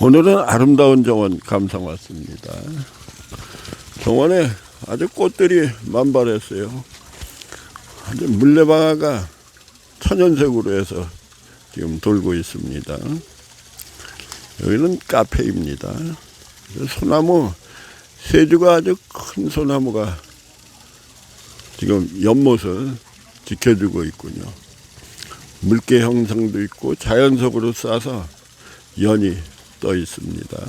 오늘은 아름다운 정원 감상 왔습니다. 정원에 아주 꽃들이 만발했어요. 아주 물레방아가 천연색으로 해서 지금 돌고 있습니다. 여기는 카페입니다. 소나무, 세주가 아주 큰 소나무가 지금 연못을 지켜주고 있군요. 물개 형상도 있고 자연석으로 싸서 연이 떠 있습니다.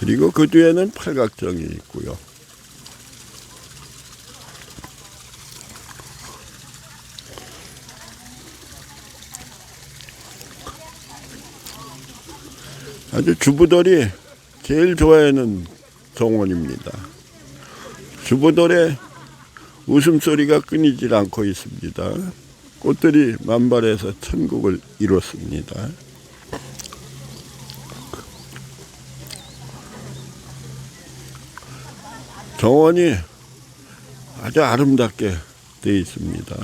그리고 그 뒤에는 팔각정이 있고요. 아주 주부들이 제일 좋아하는 정원입니다. 주부들의 웃음소리가 끊이질 않고 있습니다. 꽃들이 만발해서 천국을 이뤘습니다. 정원이 아주 아름답게 되어 있습니다.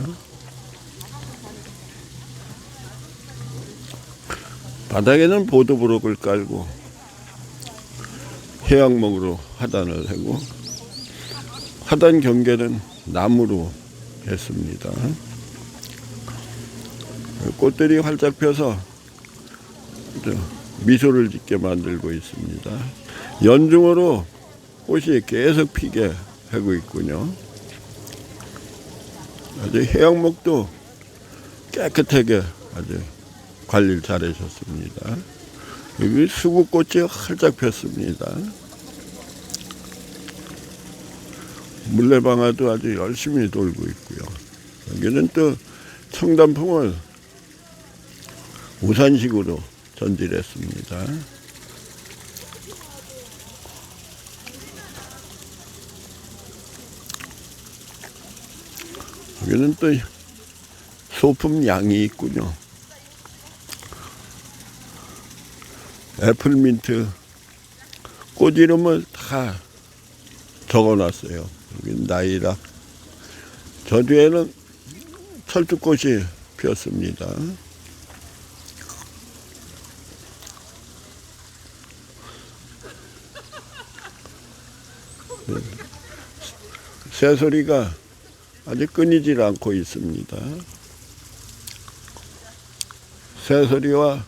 바닥에는 보도브록을 깔고 해양목으로 하단을 하고 하단 경계는 나무로 했습니다. 꽃들이 활짝 펴서 저 미소를 짓게 만들고 있습니다. 연중으로 꽃이 계속 피게 하고 있군요. 아주 해양목도 깨끗하게 아주 관리를 잘 하셨습니다. 여기 수국꽃이 활짝 폈습니다. 물레방아도 아주 열심히 돌고 있고요. 여기는 또 청단풍을 우산식으로 전질했습니다. 여기는 또 소품 양이 있군요. 애플민트 꽃 이름을 다 적어놨어요. 여기 나이락. 저 뒤에는 철쭉꽃이 피었습니다. 새소리가 아주 끊이질 않고 있습니다. 새소리와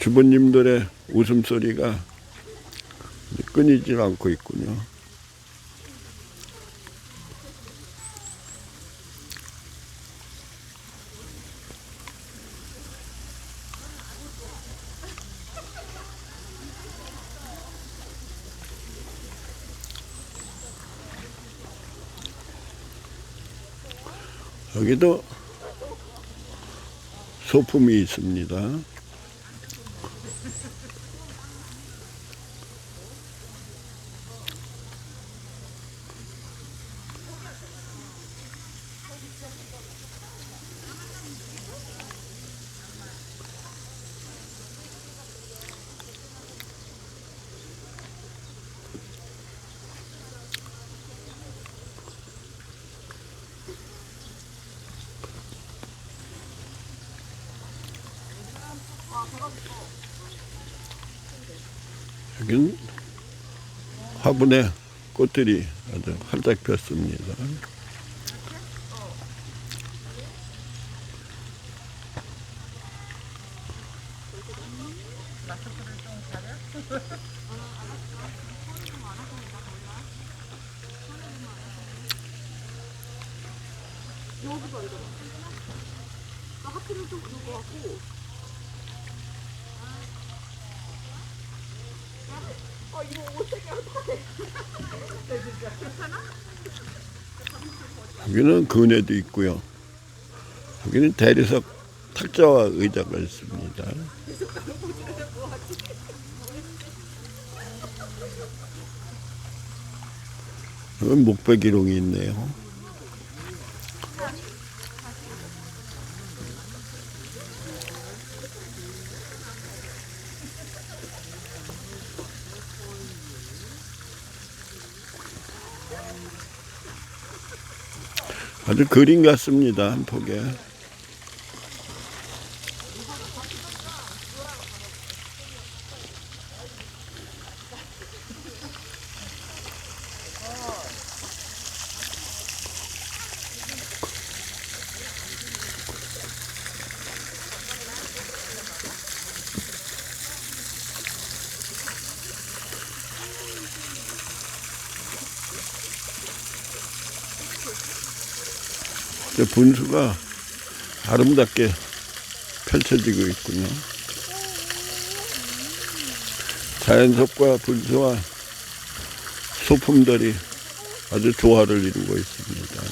주부님들의 웃음소리가 끊이질 않고 있군요. 여기도 소품이 있습니다. 여기는 화분에 꽃들이 아주 활짝 폈습니다. 여기 는 그네도 있고요. 여기는 대리석 탁자와 의자가 있습니다. 여기 목베기롱이 있네요. 아주 그림 같습니다. 한 폭에. 분수가 아름답게 펼쳐지고 있군요. 자연석과 분수와 소품들이 아주 조화를 이루고 있습니다.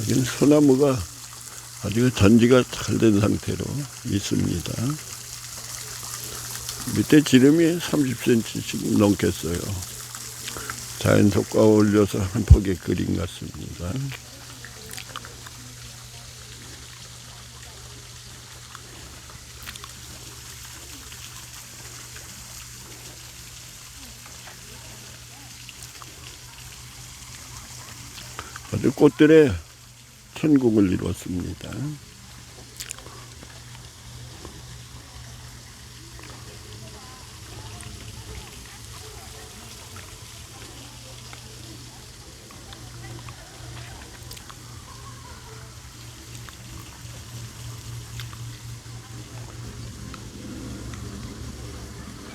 여기는 소나무가 아주 전지가 잘 된 상태로 있습니다. 밑에 지름이 30cm씩 넘겠어요. 자연석과 어울려서 한 폭의 그림 같습니다. 아주 꽃들의 천국을 이루었습니다.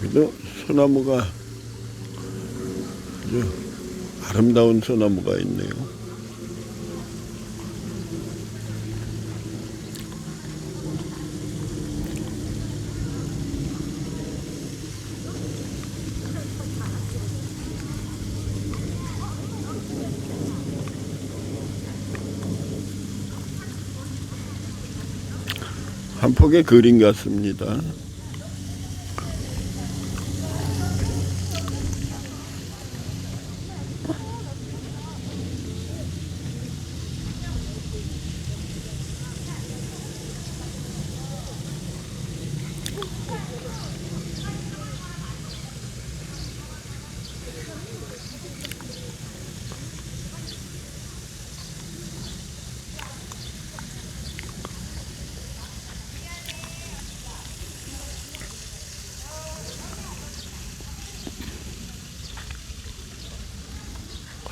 여기도 소나무가 아주 아름다운 소나무가 있네요. 한 폭의 그림 같습니다.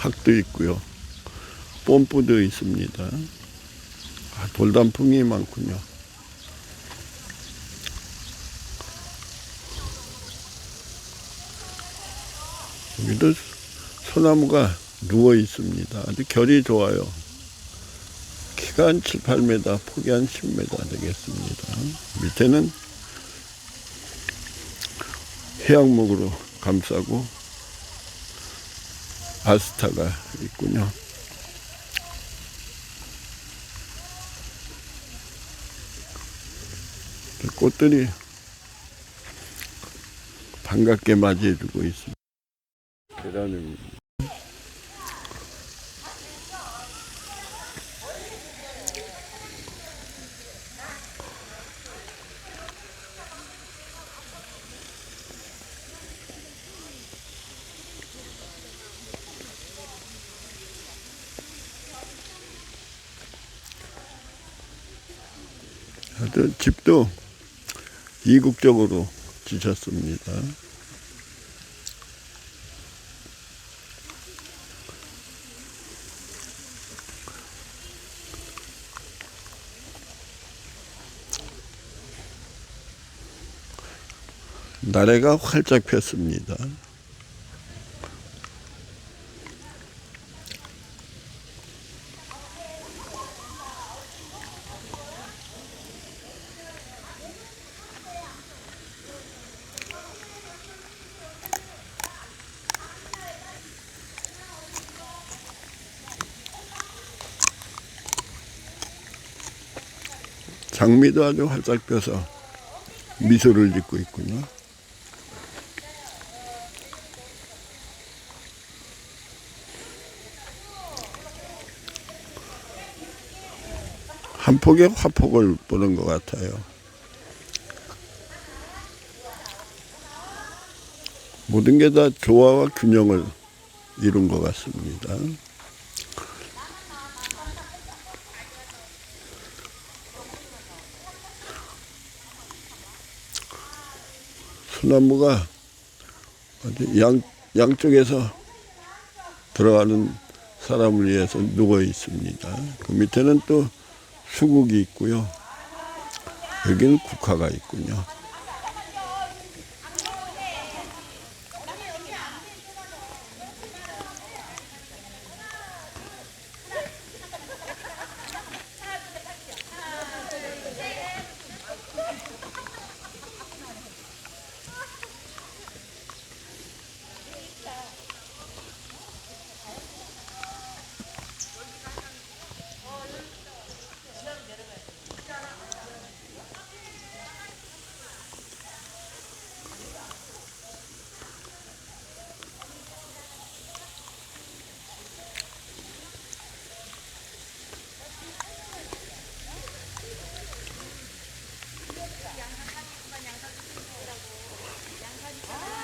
학도 있고요. 뽐뿌도 있습니다. 아, 돌단풍이 많군요. 여기도 소나무가 누워 있습니다. 아주 결이 좋아요. 키가 한 7, 8m, 폭이 한 10m 되겠습니다. 밑에는 해양목으로 감싸고 아스타가 있군요. 꽃들이 반갑게 맞이해주고 있습니다. 계란입 집도 이국적으로 지셨습니다. 나래가 활짝 폈습니다. 장미도 아주 활짝 펴서 미소를 짓고 있군요. 한 폭의 화폭을 보는 것 같아요. 모든 게 다 조화와 균형을 이룬 것 같습니다. 소나무가 양, 양쪽에서 들어가는 사람을 위해서 누워 있습니다. 그 밑에는 또 수국이 있고요. 여기는 국화가 있군요.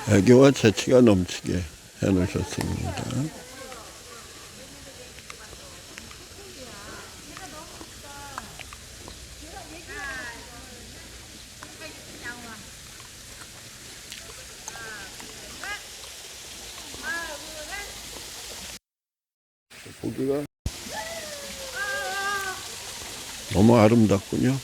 애교와 재치가 넘치게 해놓으셨습니다. 너무 아름답군요.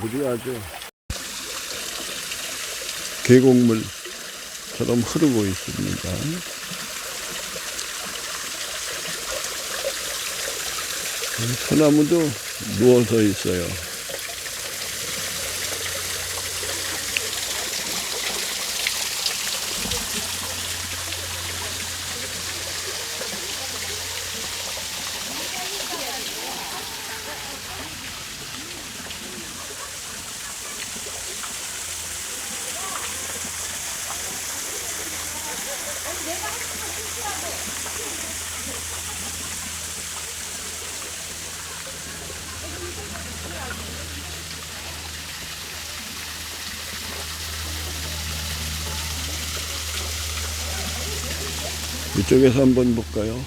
물이 아주 계곡물처럼 흐르고 있습니다. 소나무도 누워서 있어요. 이쪽에서 한번 볼까요?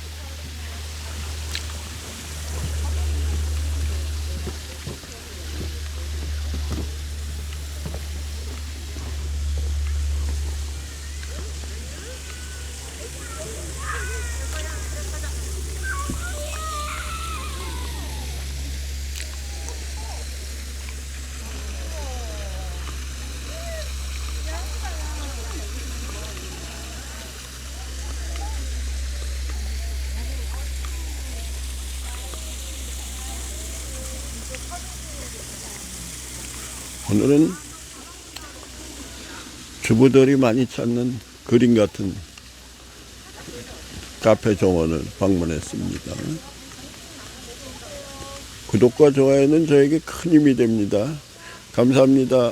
오늘은 주부들이 많이 찾는 그림 같은 카페 정원을 방문했습니다. 구독과 좋아요는 저에게 큰 힘이 됩니다. 감사합니다.